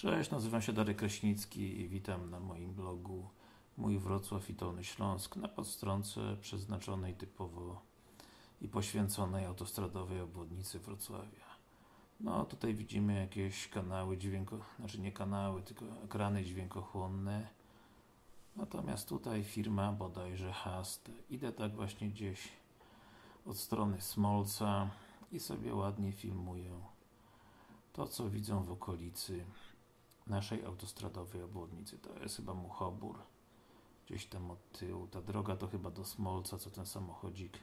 Cześć, nazywam się Darek Kraśnicki i witam na moim blogu Mój Wrocław i Dolny Śląsk na podstronce przeznaczonej typowo i poświęconej autostradowej obwodnicy Wrocławia. No tutaj widzimy jakieś kanały dźwięko, znaczy nie kanały, tylko ekrany dźwiękochłonne. Natomiast tutaj firma bodajże Hast. Idę tak właśnie gdzieś od strony Smolca i sobie ładnie filmuję to co widzą w okolicy naszej autostradowej obwodnicy. To jest chyba Muchobór. Gdzieś tam od tyłu. Ta droga to chyba do Smolca, co ten samochodzik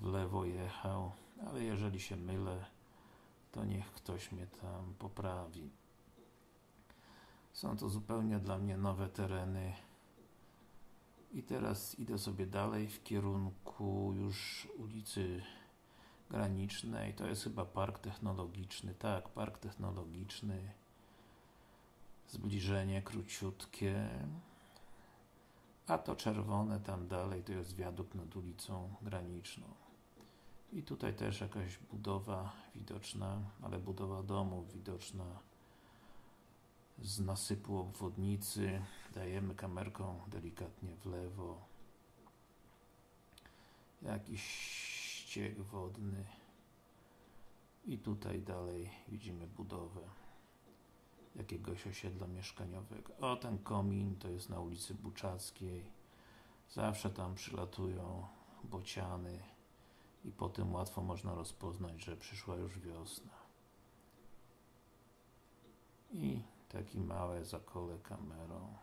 w lewo jechał. Ale jeżeli się mylę, to niech ktoś mnie tam poprawi. Są to zupełnie dla mnie nowe tereny. I teraz idę sobie dalej w kierunku już ulicy Granicznej. To jest chyba park technologiczny. Tak, park technologiczny zbliżenie króciutkie. A to czerwone tam dalej to jest wiadukt nad ulicą graniczną. I tutaj też jakaś budowa widoczna, ale budowa domów widoczna. Z nasypu obwodnicy. Dajemy kamerką delikatnie w lewo. Jakiś ściek wodny. I tutaj dalej widzimy budowę jakiegoś osiedla mieszkaniowego. O, ten komin to jest na ulicy Buczackiej. Zawsze tam przylatują bociany i po tym łatwo można rozpoznać, że przyszła już wiosna. I taki małe zakole kamerą.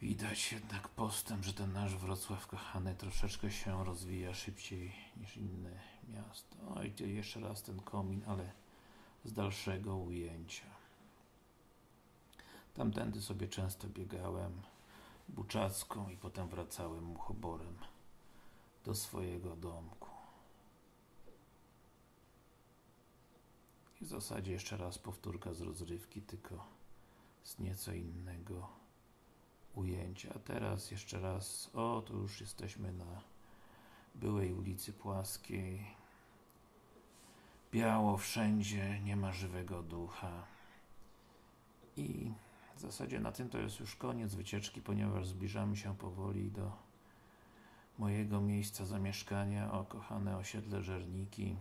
Widać jednak postęp, że ten nasz Wrocław kochany troszeczkę się rozwija szybciej niż inne miasta. Oj, jeszcze raz ten komin, ale z dalszego ujęcia. Tamtędy sobie często biegałem Buczacką i potem wracałem Muchoborem do swojego domku. I w zasadzie jeszcze raz powtórka z rozrywki, tylko z nieco innego ujęcia. A teraz jeszcze raz, o, tu już jesteśmy na byłej ulicy Płaskiej biało wszędzie, nie ma żywego ducha. I w zasadzie na tym to jest już koniec wycieczki, ponieważ zbliżamy się powoli do mojego miejsca zamieszkania, o kochane osiedle Żerniki.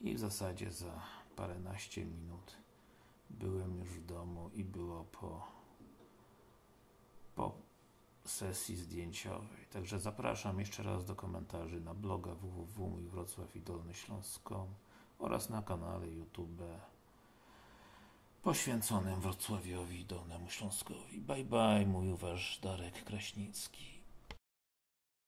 I w zasadzie za paręnaście minut byłem już w domu i było po, po sesji zdjęciowej. Także zapraszam jeszcze raz do komentarzy na bloga www.mójwrocław i Dolny Śląską oraz na kanale YouTube poświęconym Wrocławiowi i Dolnemu Śląskowi. Bye bye, mój wasz Darek Kraśnicki.